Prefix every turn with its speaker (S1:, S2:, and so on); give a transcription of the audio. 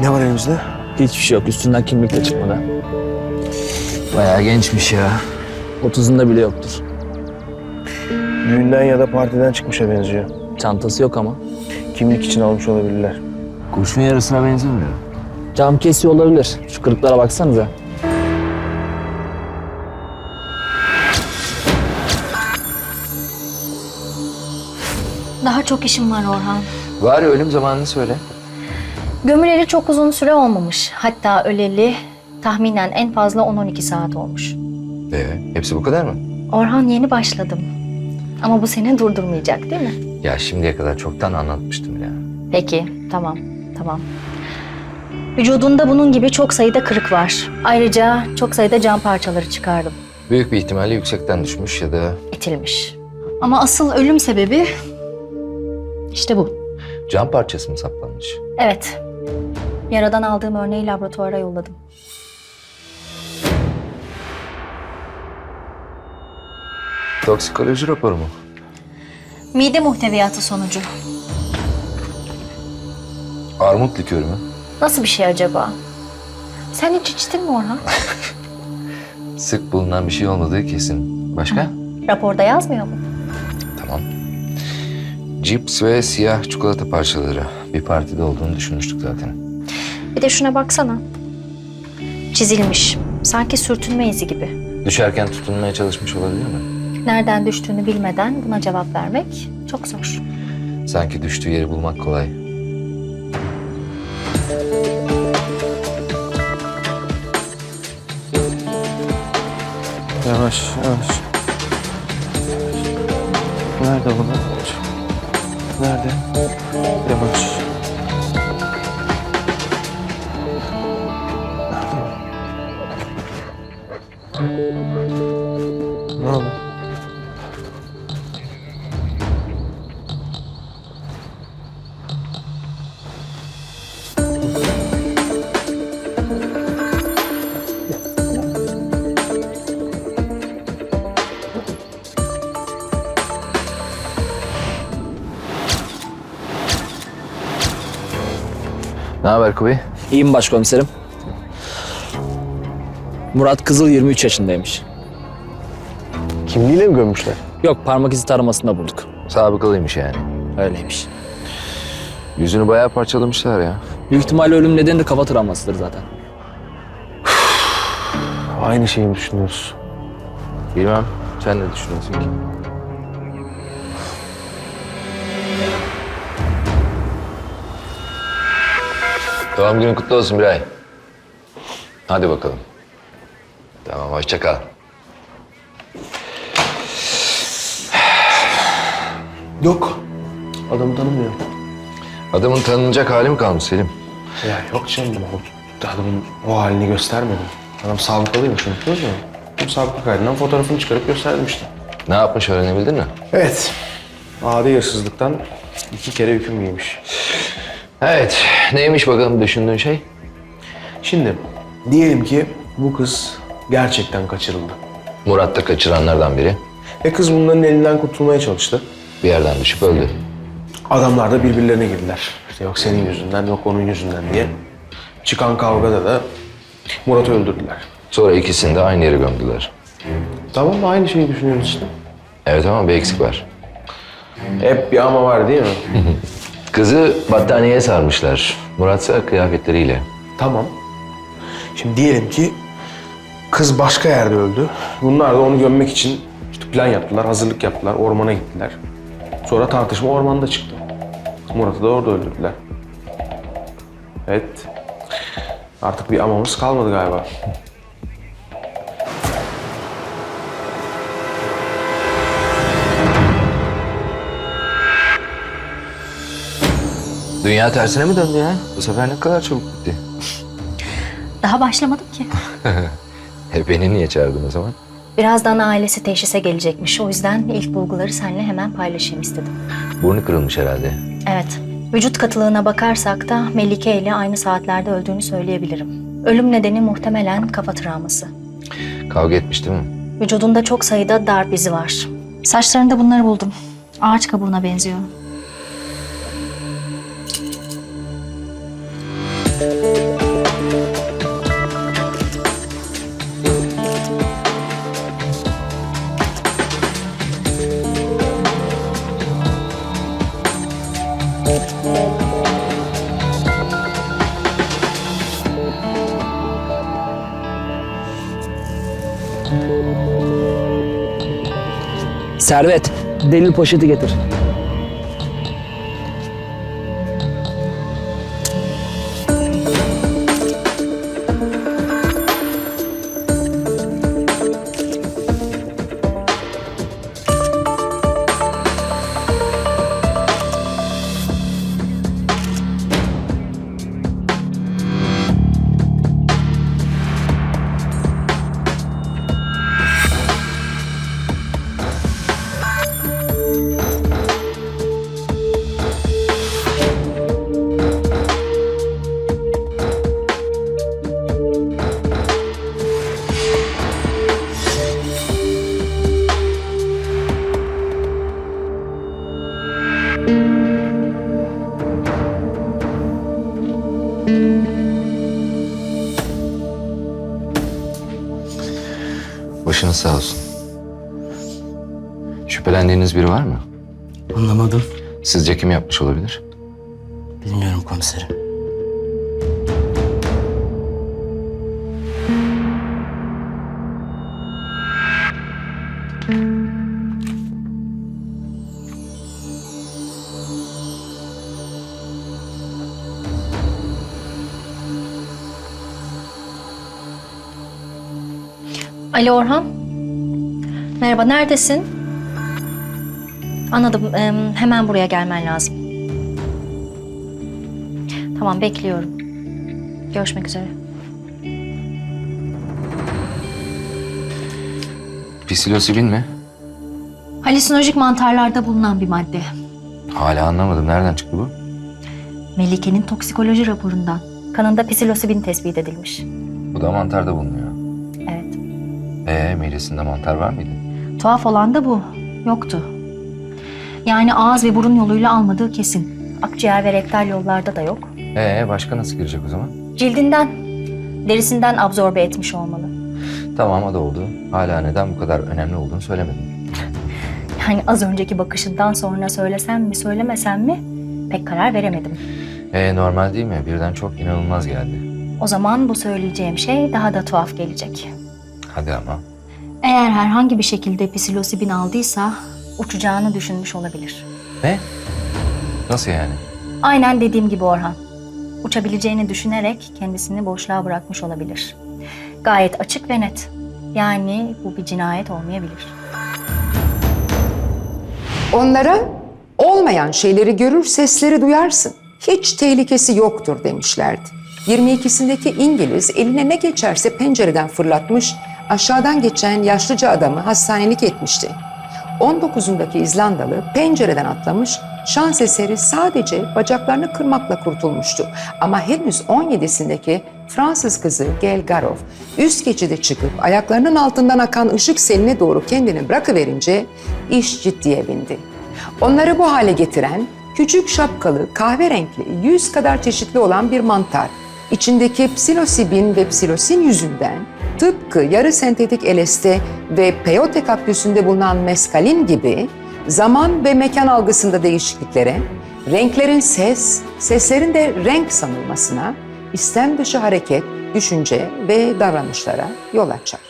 S1: Ne var elimizde?
S2: Hiçbir şey yok. Üstünden kimlik de çıkmadı.
S3: Bayağı gençmiş ya.
S2: 30'unda bile yoktur.
S1: Düğünden ya da partiden çıkmışa benziyor.
S2: Çantası yok ama.
S1: Kimlik için almış olabilirler.
S3: Kurşun yarısına benzemiyor.
S2: Cam kesiyor olabilir. Şu kırıklara baksanıza.
S4: Daha çok işim var Orhan.
S3: Var ya ölüm zamanını söyle.
S4: Gömüleli çok uzun süre olmamış. Hatta öleli tahminen en fazla 10-12 saat olmuş.
S3: Ee, hepsi bu kadar mı?
S4: Orhan yeni başladım. Ama bu seni durdurmayacak değil mi?
S3: Ya şimdiye kadar çoktan anlatmıştım ya.
S4: Peki, tamam, tamam. Vücudunda bunun gibi çok sayıda kırık var. Ayrıca çok sayıda cam parçaları çıkardım.
S3: Büyük bir ihtimalle yüksekten düşmüş ya da
S4: itilmiş. Ama asıl ölüm sebebi işte bu.
S3: cam parçası mı saplanmış?
S4: Evet. Yaradan aldığım örneği laboratuvara yolladım.
S3: Toksikoloji raporu mu?
S4: Mide muhteviyatı sonucu.
S3: Armut likörü mü?
S4: Nasıl bir şey acaba? Sen hiç içtin mi Orhan?
S3: Sık bulunan bir şey olmadığı kesin. Başka?
S4: Raporda yazmıyor mu?
S3: Tamam. Cips ve siyah çikolata parçaları. Bir partide olduğunu düşünmüştük zaten.
S4: Bir de şuna baksana. Çizilmiş. Sanki sürtünme izi gibi.
S3: Düşerken tutunmaya çalışmış olabilir mi?
S4: Nereden düştüğünü bilmeden buna cevap vermek çok zor.
S3: Sanki düştüğü yeri bulmak kolay.
S1: Yavaş, yavaş. Nerede bunlar? Nerede? Yavaş. Ne oldu?
S3: Ne haber Kubi?
S2: İyiyim başkomiserim. Murat Kızıl 23 yaşındaymış.
S1: Kimliğiyle mi gömmüşler?
S2: Yok parmak izi taramasında bulduk.
S3: Sabıkalıymış yani.
S2: Öyleymiş.
S3: Yüzünü bayağı parçalamışlar ya.
S2: Büyük ihtimalle ölüm nedeni de kafa travmasıdır zaten.
S1: Aynı şeyi mi düşünüyoruz?
S3: Bilmem. Sen ne düşünüyorsun ki? Doğum günün kutlu olsun Biray. Hadi bakalım. Tamam, hoşça kal.
S1: Yok. Adamı tanımıyorum.
S3: Adamın tanınacak hali mi kalmış Selim?
S1: Ya yok canım. O, adamın o halini göstermedim. Adam sabıkalıymış unuttunuz mu? Bu sabıka kaydından fotoğrafını çıkarıp gösterdim işte.
S3: Ne yapmış öğrenebildin mi?
S1: Evet. Adi hırsızlıktan iki kere hüküm giymiş.
S3: Evet. Neymiş bakalım düşündüğün şey?
S1: Şimdi diyelim ki bu kız gerçekten kaçırıldı.
S3: Murat da kaçıranlardan biri.
S1: Ve kız bunların elinden kurtulmaya çalıştı.
S3: Bir yerden düşüp öldü.
S1: Adamlar da birbirlerine girdiler. İşte yok senin yüzünden, yok onun yüzünden diye. Çıkan kavgada da Murat'ı öldürdüler.
S3: Sonra ikisini de aynı yere gömdüler.
S1: Tamam mı? Aynı şeyi düşünüyoruz işte.
S3: Evet ama bir eksik var.
S1: Hep bir ama var değil mi?
S3: Kızı battaniyeye sarmışlar. Murat ise kıyafetleriyle.
S1: tamam. Şimdi diyelim ki kız başka yerde öldü. Bunlar da onu gömmek için işte plan yaptılar, hazırlık yaptılar, ormana gittiler. Sonra tartışma ormanda çıktı. Murat'ı da orada öldürdüler. Evet. Artık bir amamız kalmadı galiba.
S3: Dünya tersine mi döndü ya? Bu sefer ne kadar çabuk bitti.
S4: Daha başlamadım ki.
S3: E beni niye çağırdın o zaman?
S4: Birazdan ailesi teşhise gelecekmiş. O yüzden ilk bulguları seninle hemen paylaşayım istedim.
S3: Burnu kırılmış herhalde.
S4: Evet. Vücut katılığına bakarsak da Melike ile aynı saatlerde öldüğünü söyleyebilirim. Ölüm nedeni muhtemelen kafa travması.
S3: Kavga etmiş değil mi?
S4: Vücudunda çok sayıda darp izi var. Saçlarında bunları buldum. Ağaç kabuğuna benziyor.
S2: Servet, delil poşeti getir.
S3: Başınız sağ olsun. Şüphelendiğiniz biri var mı?
S5: Anlamadım.
S3: Sizce kim yapmış olabilir?
S5: Bilmiyorum komiserim.
S4: Ali Orhan. Merhaba, neredesin? Anladım, em, hemen buraya gelmen lazım. Tamam, bekliyorum. Görüşmek üzere.
S3: Psilosibin mi?
S4: Halüsinojik mantarlarda bulunan bir madde.
S3: Hala anlamadım. Nereden çıktı bu?
S4: Melike'nin toksikoloji raporundan. Kanında psilosibin tespit edilmiş.
S3: Bu da mantarda bulunuyor. Ee, midesinde mantar var mıydı?
S4: Tuhaf olan da bu. Yoktu. Yani ağız ve burun yoluyla almadığı kesin. Akciğer ve rektal yollarda da yok.
S3: Ee, başka nasıl girecek o zaman?
S4: Cildinden, derisinden absorbe etmiş olmalı.
S3: Tamam o da oldu. Hala neden bu kadar önemli olduğunu söylemedin.
S4: Yani az önceki bakışından sonra söylesem mi söylemesem mi pek karar veremedim.
S3: Ee, normal değil mi? Birden çok inanılmaz geldi.
S4: O zaman bu söyleyeceğim şey daha da tuhaf gelecek.
S3: Hadi ama.
S4: Eğer herhangi bir şekilde psilosibin aldıysa uçacağını düşünmüş olabilir.
S3: Ne? Nasıl yani?
S4: Aynen dediğim gibi Orhan. Uçabileceğini düşünerek kendisini boşluğa bırakmış olabilir. Gayet açık ve net. Yani bu bir cinayet olmayabilir.
S6: Onlara olmayan şeyleri görür, sesleri duyarsın. Hiç tehlikesi yoktur demişlerdi. 22'sindeki İngiliz eline ne geçerse pencereden fırlatmış, aşağıdan geçen yaşlıca adamı hastanelik etmişti. 19'undaki İzlandalı pencereden atlamış, şans eseri sadece bacaklarını kırmakla kurtulmuştu. Ama henüz 17'sindeki Fransız kızı Gel Garov üst geçide çıkıp ayaklarının altından akan ışık seline doğru kendini bırakıverince iş ciddiye bindi. Onları bu hale getiren küçük şapkalı, kahverenkli, yüz kadar çeşitli olan bir mantar. İçindeki psilosibin ve psilosin yüzünden tıpkı yarı sentetik LSD ve peyote kaktüsünde bulunan meskalin gibi zaman ve mekan algısında değişikliklere, renklerin ses, seslerin de renk sanılmasına, istem dışı hareket, düşünce ve davranışlara yol açar.